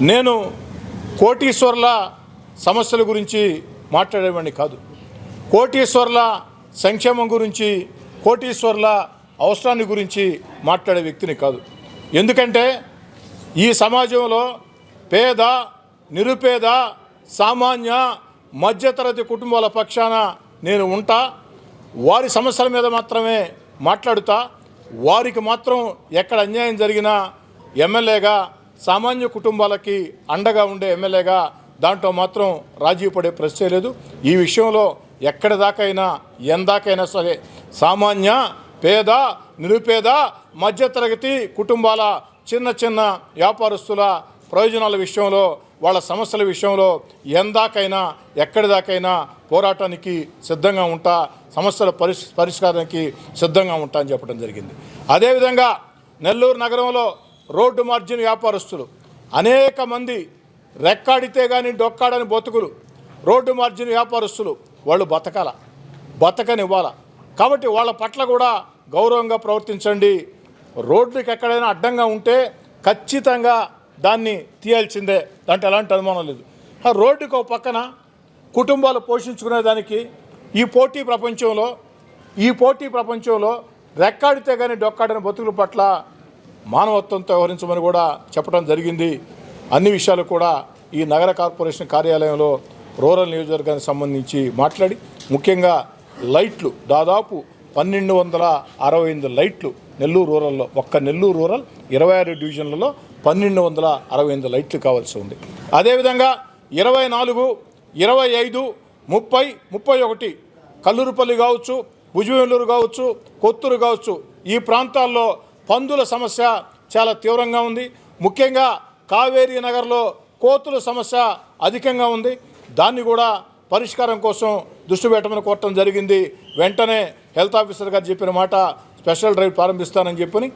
నేను కోటీశ్వర్ల సమస్యల గురించి మాట్లాడేవాడిని కాదు. కోటీశ్వర్ల సంక్షేమం గురించి కోటీశ్వర్ల అవసరాన్ని గురించి మాట్లాడే వ్యక్తిని కాదు. ఎందుకంటే ఈ సమాజంలో పేద నిరుపేద సామాన్య మధ్యతరగతి కుటుంబాల పక్షాన నేను ఉంటా. వారి సమస్యల మీద మాత్రమే మాట్లాడుతా. వారికి మాత్రం ఎక్కడ అన్యాయం జరిగినా ఎమ్మెల్యేగా సామాన్య కుటుంబాలకి అండగా ఉండే ఎమ్మెల్యేగా దాంట్లో మాత్రం రాజీ పడే ప్రశ్నే లేదు. ఈ విషయంలో ఎక్కడి దాకైనా ఎందాకైనా సరే సామాన్య పేద నిరుపేద మధ్యతరగతి కుటుంబాల చిన్న చిన్న వ్యాపారస్తుల ప్రయోజనాల విషయంలో వాళ్ళ సమస్యల విషయంలో ఎందాకైనా ఎక్కడి దాకైనా పోరాటానికి సిద్ధంగా ఉంటా సమస్యల పరిష్ పరిష్కారానికి సిద్ధంగా ఉంటా అని చెప్పడం జరిగింది. అదేవిధంగా నెల్లూరు నగరంలో రోడ్డు మార్జిన్ వ్యాపారస్తులు. అనేక మంది రెక్కాడితే కానీ డొక్కాడని బతుకులు. రోడ్డు మార్జిన్ వ్యాపారస్తులు వాళ్ళు బతకాల. బతకనివ్వాల. కాబట్టి వాళ్ళ పట్ల కూడా గౌరవంగా ప్రవర్తించండి. రోడ్డుకి ఎక్కడైనా అడ్డంగా ఉంటే ఖచ్చితంగా దాన్ని తీయాల్సిందే. దాంట్లో ఎలాంటి అనుమానం లేదు. రోడ్డుకు ఒక పక్కన కుటుంబాలు పోషించుకునేదానికి ఈ పోటీ ప్రపంచంలో ఈ పోటీ ప్రపంచంలో రెక్కాడితే కానీ డొక్కాడని బతుకుల పట్ల మానవత్వంతో వ్యవహరించమని కూడా చెప్పడం జరిగింది. అన్ని విషయాలు కూడా ఈ నగర కార్పొరేషన్ కార్యాలయంలో రూరల్ నియోజకవర్గానికి సంబంధించి మాట్లాడి ముఖ్యంగా లైట్లు దాదాపు పన్నెండు వందల అరవై ఎనిమిది లైట్లు నెల్లూరు రూరల్లో ఒక్క నెల్లూరు రూరల్ ఇరవై ఆరు డివిజన్లలో పన్నెండు వందల అరవై ఎనిమిది లైట్లు కావాల్సి ఉంది. అదేవిధంగా ఇరవై నాలుగు ఇరవై ఐదు ముప్పై ముప్పై ఒకటి కల్లూరుపల్లి కావచ్చు భుజవేలూరు కావచ్చు కొత్తూరు కావచ్చు ఈ ప్రాంతాల్లో పందుల సమస్య చాలా తీవ్రంగా ఉంది. ముఖ్యంగా కావేరీ నగర్లో కోతుల సమస్య అధికంగా ఉంది. దాన్ని కూడా పరిష్కారం కోసం దృష్టి పెట్టమని కోరటం జరిగింది. వెంటనే హెల్త్ ఆఫీసర్ గారు చెప్పిన మాట స్పెషల్ డ్రైవ్ ప్రారంభిస్తానని చెప్పని